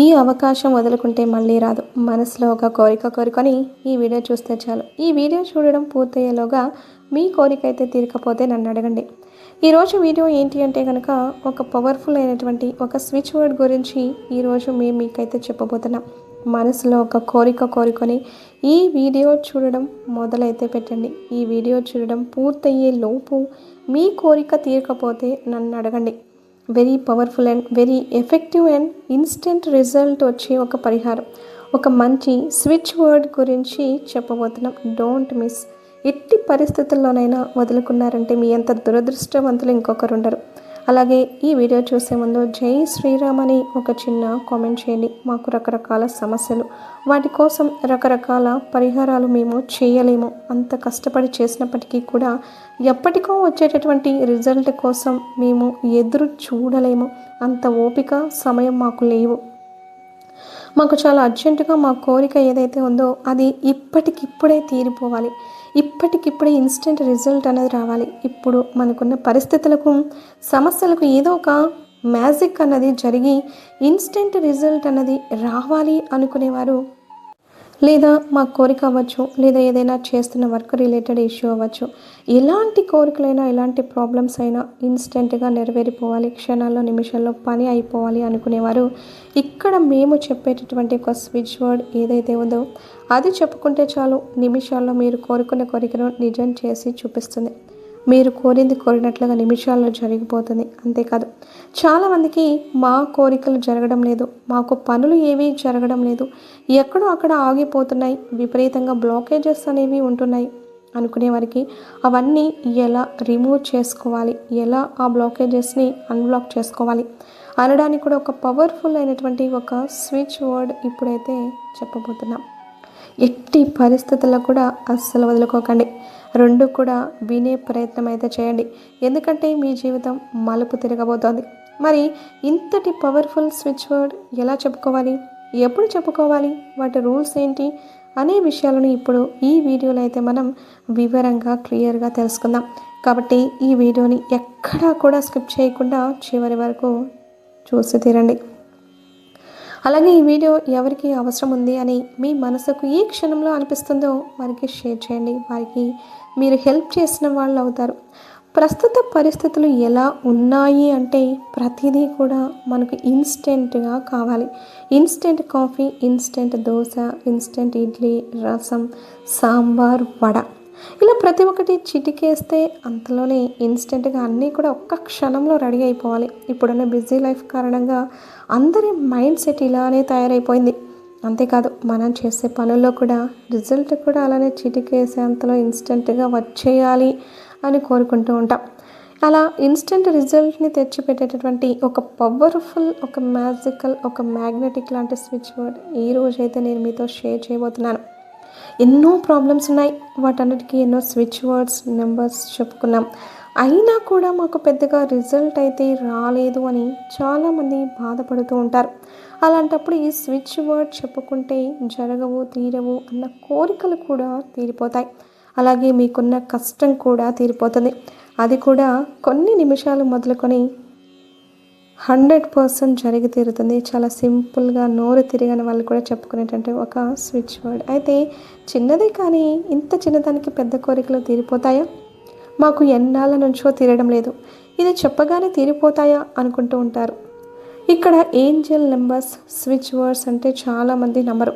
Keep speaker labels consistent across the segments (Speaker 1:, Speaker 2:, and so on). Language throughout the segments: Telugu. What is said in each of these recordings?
Speaker 1: ఈ అవకాశం వదులుకుంటే మళ్ళీ రాదు. మనసులో ఒక కోరిక కోరుకొని ఈ వీడియో చూస్తే చాలు. ఈ వీడియో చూడడం పూర్తయ్యేలోగా మీ కోరిక అయితే తీరకపోతే నన్ను అడగండి. ఈరోజు వీడియో ఏంటి అంటే కనుక ఒక పవర్ఫుల్ అయినటువంటి ఒక స్విచ్ వర్డ్ గురించి ఈరోజు మేము మీకైతే చెప్పబోతున్నాం. మనసులో ఒక కోరిక కోరుకొని ఈ వీడియో చూడడం మొదలైతే పెట్టండి. ఈ వీడియో చూడడం పూర్తయ్యే లోపు మీ కోరిక తీరకపోతే నన్ను అడగండి. Very powerful and very effective and instant result వచ్చే ఒక పరిహారం. ఒక మంచి స్విచ్ వర్డ్ గురించి చెప్పబోతున్నాం. డోంట్ మిస్ ఎట్టి పరిస్థితుల్లోనైనా వదులుకున్నారంటే మీ అంత దురదృష్టవంతులు ఇంకొకరు ఉండరు అలాగే ఈ వీడియో చూసే ముందు జై శ్రీరామ్ అని ఒక చిన్న కామెంట్ చేయండి. మాకు రకరకాల సమస్యలు. వాటి కోసం రకరకాల పరిహారాలు మేము చేయలేము. అంత కష్టపడి చేసినప్పటికీ కూడా ఎప్పటికో వచ్చేటటువంటి రిజల్ట్ కోసం మేము ఎదురు చూడలేము. అంత ఓపిక సమయం మాకు లేవు. మాకు చాలా అర్జెంటుగా మా కోరిక ఏదైతే ఉందో అది ఇప్పటికిప్పుడే తీరిపోవాలి. ఇప్పటికిప్పుడే ఇన్స్టెంట్ రిజల్ట్ అనేది రావాలి. ఇప్పుడు మనకున్న పరిస్థితులకు సమస్యలకు ఏదో ఒక మ్యాజిక్ అన్నది జరిగి ఇన్స్టెంట్ రిజల్ట్ అన్నది రావాలి అనుకునేవారు. లేదా మా కోరిక అవ్వచ్చు లేదా ఏదైనా చేస్తున్న వర్క్ రిలేటెడ్ ఇష్యూ అవ్వచ్చు. ఎలాంటి కోరికలైనా ఎలాంటి ప్రాబ్లమ్స్ అయినా ఇన్స్టెంట్గా నెరవేరిపోవాలి క్షణాల్లో నిమిషాల్లో పని అయిపోవాలి అనుకునేవారు. ఇక్కడ మేము చెప్పేటటువంటి ఒక స్విచ్ వర్డ్ ఏదైతే ఉందో అది చెప్పుకుంటే చాలు నిమిషాల్లో మీరు కోరుకున్న కోరికను నిజం చేసి చూపిస్తుంది. మీరు కోరింది కోరినట్లుగా నిమిషాల్లో జరిగిపోతుంది. అంతేకాదు చాలామందికి మా కోరికలు జరగడం లేదు. మాకు పనులు ఏవి జరగడం లేదు. ఎక్కడో అక్కడ ఆగిపోతున్నాయి. విపరీతంగా బ్లాకేజెస్ అనేవి ఉంటున్నాయి. అనుకునే వారికి అవన్నీ ఎలా రిమూవ్ చేసుకోవాలి? ఎలా ఆ బ్లాకేజెస్ని అన్బ్లాక్ చేసుకోవాలి? అనడానికి కూడా ఒక పవర్ఫుల్ అయినటువంటి ఒక స్విచ్ వర్డ్ ఇప్పుడైతే చెప్పబోతున్నాం. ఎట్టి పరిస్థితుల్లో కూడా అస్సలు వదులుకోకండి. రెండు కూడా వినే ప్రయత్నం అయితే చేయండి. ఎందుకంటే మీ జీవితం మలుపు తిరగబోతోంది. మరి ఇంతటి పవర్ఫుల్ స్విచ్ వర్డ్ ఎలా చెప్పుకోవాలి? ఎప్పుడు చెప్పుకోవాలి? వాటి రూల్స్ ఏంటి? అనే విషయాలను ఇప్పుడు ఈ వీడియోలో అయితే మనం వివరంగా క్లియర్గా తెలుసుకుందాం. కాబట్టి ఈ వీడియోని ఎక్కడా కూడా స్కిప్ చేయకుండా చివరి వరకు చూసి తీరండి. అలాగే ఈ వీడియో ఎవరికి అవసరం ఉంది అని మీ మనసుకు ఈ క్షణంలో అనిపిస్తుందో వారికి షేర్ చేయండి. వారికి మీరు హెల్ప్ చేసిన వాళ్ళు అవుతారు. ప్రస్తుత పరిస్థితులు ఎలా ఉన్నాయి అంటే ప్రతిదీ కూడా మనకు ఇన్స్టెంట్గా కావాలి. Instant coffee instant dosa instant idli rasam sambar vada. ఇలా ప్రతి ఒక్కటి చిటికేస్తే అంతలోనే ఇన్స్టెంట్గా అన్నీ కూడా ఒక్క క్షణంలో రెడీ అయిపోవాలి. ఇప్పుడున్న బిజీ లైఫ్ కారణంగా అందరి మైండ్ సెట్ ఇలానే తయారైపోయింది. అంతేకాదు మనం చేసే పనుల్లో కూడా రిజల్ట్ కూడా అలానే చిటికేసే అంతలో ఇన్స్టెంట్గా వచ్చేయాలి అని కోరుకుంటూ ఉంటాం. అలా ఇన్స్టెంట్ రిజల్ట్ని తెచ్చిపెట్టేటటువంటి ఒక పవర్ఫుల్ ఒక మ్యాజికల్ ఒక మ్యాగ్నెటిక్ లాంటి స్విచ్ బోర్డ్ ఈ రోజైతే నేను మీతో షేర్ చేయబోతున్నాను. ఎన్నో ప్రాబ్లమ్స్ ఉన్నాయి. వాటన్నిటికీ ఎన్నో స్విచ్ వర్డ్స్ నెంబర్స్ చెప్పుకున్నాం. అయినా కూడా మాకు పెద్దగా రిజల్ట్ అయితే రాలేదు అని చాలామంది బాధపడుతూ ఉంటారు. అలాంటప్పుడు ఈ స్విచ్ వర్డ్ చెప్పుకుంటే జరగవు తీరవు అన్న కోరికలు కూడా తీరిపోతాయి. అలాగే మీకున్న కష్టం కూడా తీరిపోతుంది. అది కూడా కొన్ని నిమిషాలు మొదలుకొని హండ్రెడ్ పర్సెంట్ జరిగి తీరుతుంది. చాలా సింపుల్గా నోరు తిరగని వాళ్ళు కూడా చెప్పుకునేటంటే ఒక స్విచ్ వర్డ్ అయితే చిన్నదే కానీ ఇంత చిన్నదానికి పెద్ద కోరికలు తీరిపోతాయా? మాకు ఎన్నాళ్ళ నుంచో తీరడం లేదు. ఇది చెప్పగానే తీరిపోతాయా అనుకుంటూ ఉంటారు. ఇక్కడ ఏంజల్ నెంబర్స్ స్విచ్ వర్డ్స్ అంటే చాలామంది నమ్మరు.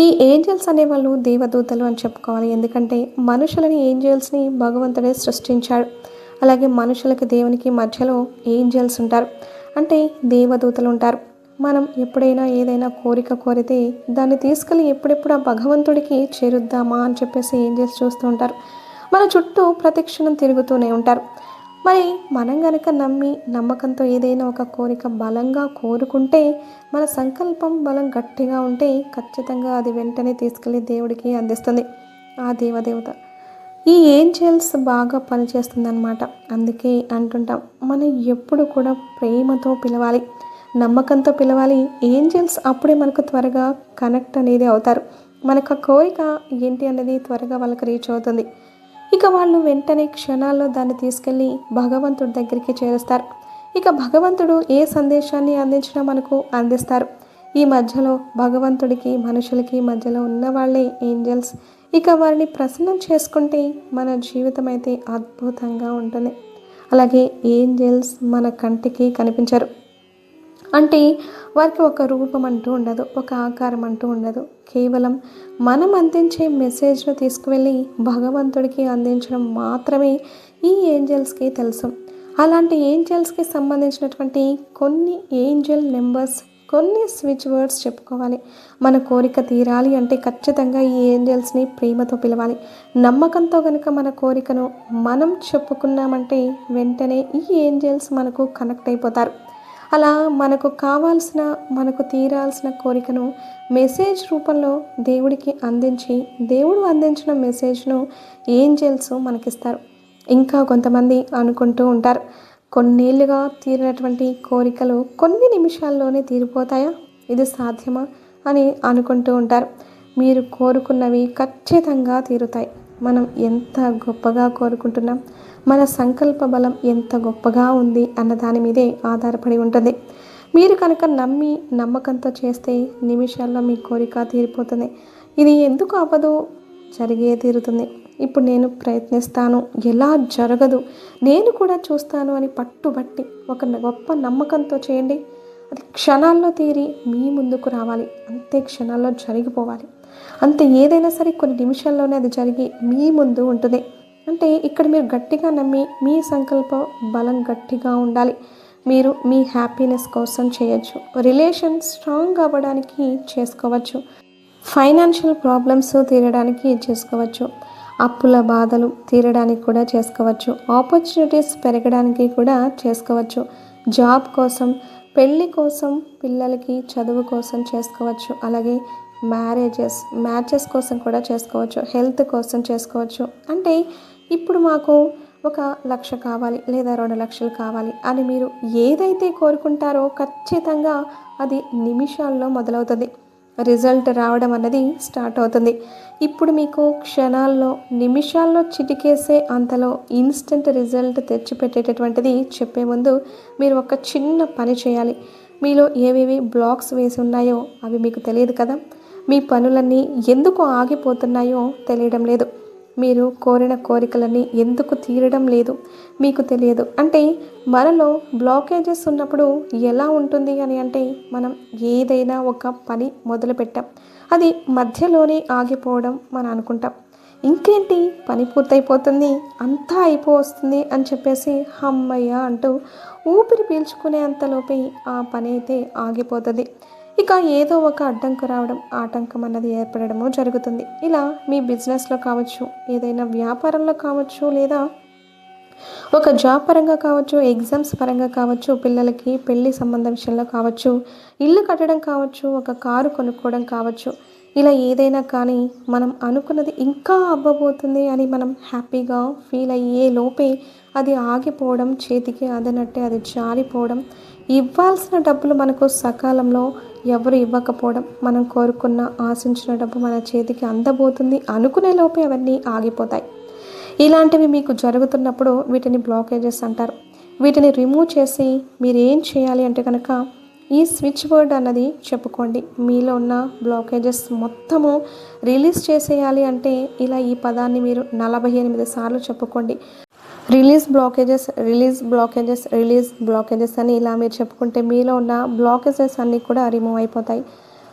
Speaker 1: ఈ ఏంజల్స్ అనేవాళ్ళు దేవదూతలు అని చెప్పుకోవాలి. ఎందుకంటే మనుషులని ఏంజల్స్ని భగవంతుడే సృష్టించాడు. అలాగే మనుషులకి దేవునికి మధ్యలో ఏంజల్స్ ఉంటారు. అంటే దేవదూతలు ఉంటారు. మనం ఎప్పుడైనా ఏదైనా కోరిక కోరితే దాన్ని తీసుకెళ్ళి ఎప్పుడెప్పుడు ఆ భగవంతుడికి చేరుద్దామా అని చెప్పేసి ఏంజల్స్ చూస్తూ ఉంటారు. మన చుట్టూ ప్రతిక్షణం తిరుగుతూనే ఉంటారు. మరి మనం గనక నమ్మి నమ్మకంతో ఏదైనా ఒక కోరిక బలంగా కోరుకుంటే మన సంకల్పం బలం గట్టిగా ఉంటే ఖచ్చితంగా అది వెంటనే తీసుకెళ్ళి దేవుడికి అందిస్తుంది. ఆ దేవదేవత ఈ ఏంజల్స్ బాగా పనిచేస్తుందన్నమాట. అందుకే అంటుంటాం మనం ఎప్పుడు కూడా ప్రేమతో పిలవాలి నమ్మకంతో పిలవాలి. ఏంజల్స్ అప్పుడే మనకు త్వరగా కనెక్ట్ అనేది అవుతారు. మనకు కోరిక ఏంటి అనేది త్వరగా వాళ్ళకి రీచ్ అవుతుంది. ఇక వాళ్ళు వెంటనే క్షణాల్లో దాన్ని తీసుకెళ్ళి భగవంతుడి దగ్గరికి చేరుస్తారు. ఇక భగవంతుడు ఏ సందేశాన్ని అందించినా మనకు అందిస్తారు. ఈ మధ్యలో భగవంతుడికి మనుషులకి మధ్యలో ఉన్న వాళ్ళే ఏంజల్స్. ఇక వారిని ప్రసన్నం చేసుకుంటే మన జీవితం అయితే అద్భుతంగా ఉంటుంది. అలాగే ఏంజల్స్ మన కంటికి కనిపించరు. అంటే వారికి ఒక రూపం అంటూ ఉండదు ఒక ఆకారం అంటూ ఉండదు. కేవలం మనం అందించే మెసేజ్ను తీసుకువెళ్ళి భగవంతుడికి అందించడం మాత్రమే ఈ ఏంజల్స్కి తెలుసు. అలాంటి ఏంజల్స్కి సంబంధించినటువంటి కొన్ని ఏంజల్ నెంబర్స్ కొన్ని స్విచ్ వర్డ్స్ చెప్పుకోవాలి. మన కోరిక తీరాలి అంటే ఖచ్చితంగా ఈ ఏంజల్స్ని ప్రేమతో పిలవాలి. నమ్మకంతో కనుక మన కోరికను మనం చెప్పుకున్నామంటే వెంటనే ఈ ఏంజల్స్ మనకు కనెక్ట్ అయిపోతారు. అలా మనకు కావాల్సిన మనకు తీరాల్సిన కోరికను మెసేజ్ రూపంలో దేవుడికి అందించి దేవుడు అందించిన మెసేజ్ను ఏంజల్స్ మనకిస్తారు. ఇంకా కొంతమంది అనుకుంటూ ఉంటారు. కొన్నేళ్ళుగా తీరినటువంటి కోరికలు కొన్ని నిమిషాల్లోనే తీరిపోతాయా? ఇది సాధ్యమా? అని అనుకుంటూ ఉంటారు. మీరు కోరుకున్నవి ఖచ్చితంగా తీరుతాయి. మనం ఎంత గొప్పగా కోరుకుంటున్నాం? మన సంకల్ప బలం ఎంత గొప్పగా ఉంది అన్న దాని మీదే ఆధారపడి ఉంటుంది. మీరు కనుక నమ్మి నమ్మకంతో చేస్తే నిమిషాల్లో మీ కోరిక తీరిపోతుంది. ఇది ఎందుకు అవ్వదు? జరిగే తీరుతుంది. ఇప్పుడు నేను ప్రయత్నిస్తాను. ఎలా జరగదు? నేను కూడా చూస్తాను అని పట్టుబట్టి ఒక గొప్ప నమ్మకంతో చేయండి. అది క్షణాల్లో తీరి మీ ముందుకు రావాలి. అంతే క్షణాల్లో జరిగిపోవాలి. అంతే ఏదైనా సరే కొన్ని నిమిషాల్లోనే అది జరిగి మీ ముందు ఉంటుంది అంటే ఇక్కడ మీరు గట్టిగా నమ్మి మీ సంకల్పం బలం గట్టిగా ఉండాలి. మీరు మీ హ్యాపీనెస్ కోసం చేయొచ్చు. రిలేషన్ స్ట్రాంగ్ అవ్వడానికి చేసుకోవచ్చు. ఫైనాన్షియల్ ప్రాబ్లమ్స్ తీరడానికి చేసుకోవచ్చు. అప్పుల బాధలు తీరడానికి కూడా చేసుకోవచ్చు. ఆపర్చునిటీస్ పెరగడానికి కూడా చేసుకోవచ్చు. జాబ్ కోసం పెళ్ళి కోసం పిల్లలకి చదువు కోసం చేసుకోవచ్చు. అలాగే మ్యారేజెస్ మ్యాచెస్ కోసం కూడా చేసుకోవచ్చు. హెల్త్ కోసం చేసుకోవచ్చు. అంటే ఇప్పుడు మాకు ఒక లక్ష కావాలి లేదా రెండు లక్షలు కావాలి అని మీరు ఏదైతే కోరుకుంటారో ఖచ్చితంగా అది నిమిషాల్లో మొదలవుతుంది. రిజల్ట్ రావడం అన్నది స్టార్ట్ అవుతుంది. ఇప్పుడు మీకు క్షణాల్లో నిమిషాల్లో చిటికేసే అంతలో ఇన్స్టెంట్ రిజల్ట్ తెచ్చిపెట్టేటటువంటిది చెప్పే ముందు మీరు ఒక చిన్న పని చేయాలి. మీలో ఏవేవి బ్లాక్స్ వేసి ఉన్నాయో అవి మీకు తెలియదు కదా? మీ పనులన్నీ ఎందుకు ఆగిపోతున్నాయో తెలియడం లేదు. మీరు కోరిన కోరికలని ఎందుకు తీరడం లేదు? మీకు తెలియదు. అంటే మనలో బ్లాకేజెస్ ఉన్నప్పుడు ఎలా ఉంటుంది అని అంటే మనం ఏదైనా ఒక పని మొదలుపెట్టాం. అది మధ్యలోనే ఆగిపోవడం మనం అనుకుంటాం. ఇంకేంటి? పని పూర్తయిపోతుంది అంతా అయిపోవస్తుంది అని చెప్పేసి హమ్మయ్య అంటూ ఊపిరి పీల్చుకునే అంతలోపే ఆ పని అయితే ఆగిపోతుంది. ఇక ఏదో ఒక అడ్డంకు రావడం ఆటంకం అన్నది ఏర్పడడము జరుగుతుంది. ఇలా మీ బిజినెస్లో కావచ్చు ఏదైనా వ్యాపారంలో కావచ్చు లేదా ఒక జాబ్ పరంగా కావచ్చు ఎగ్జామ్స్ పరంగా కావచ్చు పిల్లలకి పెళ్ళి సంబంధం విషయంలో కావచ్చు ఇల్లు కట్టడం కావచ్చు ఒక కారు కొనుక్కోవడం కావచ్చు ఇలా ఏదైనా కానీ మనం అనుకున్నది ఇంకా అవ్వబోతుంది అని మనం హ్యాపీగా ఫీల్ అయ్యే లోపే అది ఆగిపోవడం చేతికి అదనట్టే అది జారిపోవడం ఇవ్వాల్సిన డబ్బులు మనకు సకాలంలో ఎవరు ఇవ్వకపోవడం మనం కోరుకున్న ఆశించిన డబ్బు మన చేతికి అందబోతుంది అనుకునే లోపే అవన్నీ ఆగిపోతాయి. ఇలాంటివి మీకు జరుగుతున్నప్పుడు వీటిని బ్లాకేజెస్ అంటారు. వీటిని రిమూవ్ చేసి మీరు ఏం చేయాలి అంటే కనుక ఈ స్విచ్ బోర్డ్ అన్నది చెప్పుకోండి. మీలో ఉన్న బ్లాకేజెస్ మొత్తము రిలీజ్ చేసేయాలి అంటే ఇలా ఈ పదాన్ని మీరు నలభై ఎనిమిది సార్లు చెప్పుకోండి. Release blockages release blockages release blockages అని ఇలా మీరు చెప్పుకుంటే మీలో ఉన్న బ్లాకేజెస్ అన్నీ కూడా రిమూవ్ అయిపోతాయి.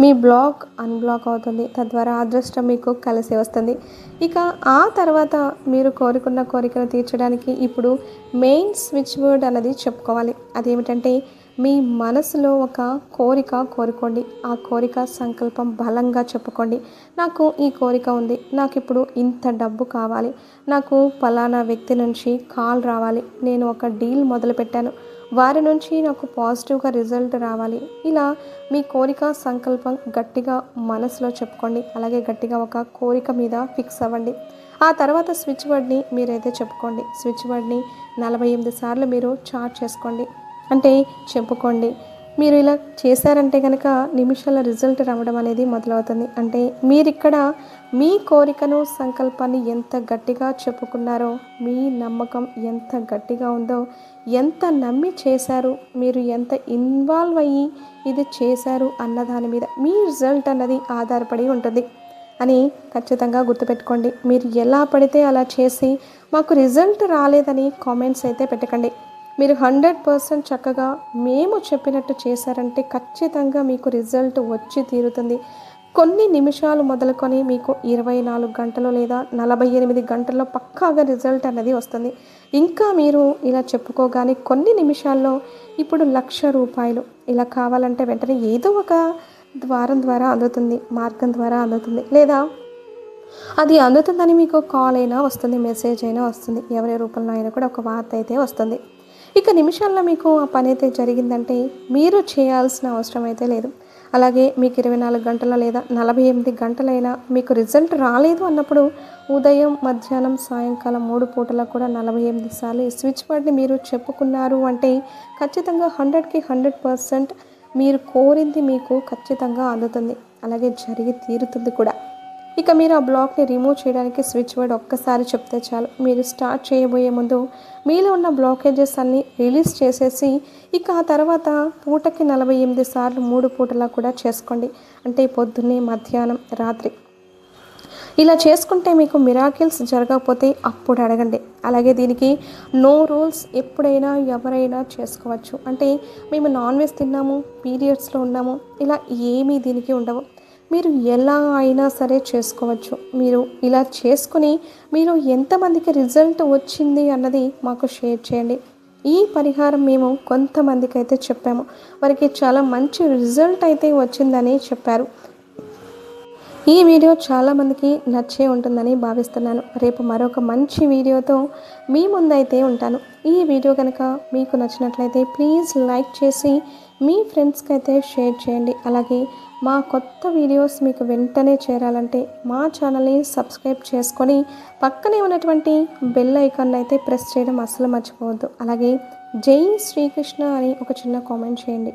Speaker 1: మీ బ్లాక్ అన్బ్లాక్ అవుతుంది. తద్వారా అదృష్టం మీకు కలిసి వస్తుంది. ఇక ఆ తర్వాత మీరు కోరుకున్న కోరికను తీర్చడానికి ఇప్పుడు మెయిన్ స్విచ్ బోర్డ్ అన్నది చెప్పుకోవాలి. అదేమిటంటే మీ మనసులో ఒక కోరిక కోరుకోండి. ఆ కోరిక సంకల్పం బలంగా చెప్పుకోండి. నాకు ఈ కోరిక ఉంది. నాకు ఇప్పుడు ఇంత డబ్బు కావాలి. నాకు ఫలానా వ్యక్తి నుంచి కాల్ రావాలి. నేను ఒక డీల్ మొదలుపెట్టాను. వారి నుంచి నాకు పాజిటివ్గా రిజల్ట్ రావాలి. ఇలా మీ కోరిక సంకల్పం గట్టిగా మనసులో చెప్పుకోండి. అలాగే గట్టిగా ఒక కోరిక మీద ఫిక్స్ అవ్వండి. ఆ తర్వాత స్విచ్ వర్డ్ని మీరైతే చెప్పుకోండి. స్విచ్ వర్డ్ని నలభై ఎనిమిది సార్లు మీరు చార్ట్ చేసుకోండి. అంటే చెప్పుకోండి. మీరు ఇలా చేశారంటే కనుక నిమిషాల రిజల్ట్ రావడం అనేది మొదలవుతుంది. అంటే మీరు ఇక్కడ మీ కోరికను సంకల్పాన్ని ఎంత గట్టిగా చెప్పుకున్నారో మీ నమ్మకం ఎంత గట్టిగా ఉందో ఎంత నమ్మి చేశారు మీరు ఎంత ఇన్వాల్వ్ అయ్యి ఇది చేశారు అన్న దాని మీద మీ రిజల్ట్ అన్నది ఆధారపడి ఉంటుంది అని ఖచ్చితంగా గుర్తుపెట్టుకోండి. మీరు ఎలా పడితే అలా చేసి మాకు రిజల్ట్ రాలేదని కామెంట్స్ అయితే పెట్టకండి. మీరు హండ్రెడ్ పర్సెంట్ చక్కగా మేము చెప్పినట్టు చేశారంటే ఖచ్చితంగా మీకు రిజల్ట్ వచ్చి తీరుతుంది. కొన్ని నిమిషాలు మొదలుకొని మీకు ఇరవై నాలుగు గంటలు లేదా నలభై ఎనిమిది గంటల్లో పక్కాగా రిజల్ట్ అనేది వస్తుంది. ఇంకా మీరు ఇలా చెప్పుకోగానే కొన్ని నిమిషాల్లో ఇప్పుడు లక్ష రూపాయలు ఇలా కావాలంటే వెంటనే ఏదో ఒక ద్వారం ద్వారా అందుతుంది మార్గం ద్వారా అందుతుంది లేదా అది అందుతుందని మీకు కాల్ అయినా వస్తుంది మెసేజ్ అయినా వస్తుంది. ఎవరి రూపంలో అయినా కూడా ఒక వార్త అయితే వస్తుంది. ఇక నిమిషాల్లో మీకు ఆ పని అయితే జరిగిందంటే మీరు చేయాల్సిన అవసరం అయితే లేదు. అలాగే మీకు ఇరవై నాలుగు గంటల లేదా నలభై ఎనిమిది గంటలైనా మీకు రిజల్ట్ రాలేదు అన్నప్పుడు ఉదయం మధ్యాహ్నం సాయంకాలం మూడు పూటలకు కూడా నలభై ఎనిమిది సార్లు ఈ స్విచ్ బోర్డ్ని మీరు చెప్పుకున్నారు అంటే ఖచ్చితంగా హండ్రెడ్కి హండ్రెడ్ పర్సెంట్ మీరు కోరింది మీకు ఖచ్చితంగా అందుతుంది. అలాగే జరిగి తీరుతుంది కూడా. ఇక మీరు ఆ బ్లాక్ని రిమూవ్ చేయడానికి స్విచ్ వర్డ్ ఒక్కసారి చెప్తే చాలు. మీరు స్టార్ట్ చేయబోయే ముందు మీలో ఉన్న బ్లాకేజెస్ అన్నీ రిలీజ్ చేసేసి ఇక ఆ తర్వాత పూటకి నలభై ఎనిమిది సార్లు మూడు పూటలా కూడా చేసుకోండి. అంటే పొద్దున్నే మధ్యాహ్నం రాత్రి. ఇలా చేసుకుంటే మీకు మిరాకిల్స్ జరగకపోతే అప్పుడు అడగండి. అలాగే దీనికి నో రూల్స్ ఎప్పుడైనా ఎవరైనా చేసుకోవచ్చు. అంటే మేము నాన్ వెజ్ తిన్నాము పీరియడ్స్లో ఉన్నాము ఇలా ఏమీ దీనికి ఉండవు. మీరు ఎలా అయినా సరే చేసుకోవచ్చు. మీరు ఇలా చేసుకుని మీరు ఎంతమందికి రిజల్ట్ వచ్చింది అన్నది మాకు షేర్ చేయండి. ఈ పరిహారం మేము కొంతమందికి అయితే చెప్పాము. వారికి చాలా మంచి రిజల్ట్ అయితే వచ్చిందని చెప్పారు. ఈ వీడియో చాలామందికి నచ్చే ఉంటుందని భావిస్తున్నాను. రేపు మరొక మంచి వీడియోతో మీ ముందైతే ఉంటాను. ఈ వీడియో కనుక మీకు నచ్చినట్లయితే ప్లీజ్ లైక్ చేసి మీ ఫ్రెండ్స్కి అయితే షేర్ చేయండి. అలాగే మా కొత్త వీడియోస్ మీకు వెంటనే చేరాలంటే మా ఛానల్ని సబ్స్క్రైబ్ చేసుకొని పక్కనే ఉన్నటువంటి బెల్ ఐకాన్ అయితే ప్రెస్ చేయడం అస్సలు మర్చిపోవద్దు. అలాగే జై శ్రీకృష్ణ అని ఒక చిన్న కామెంట్ చేయండి.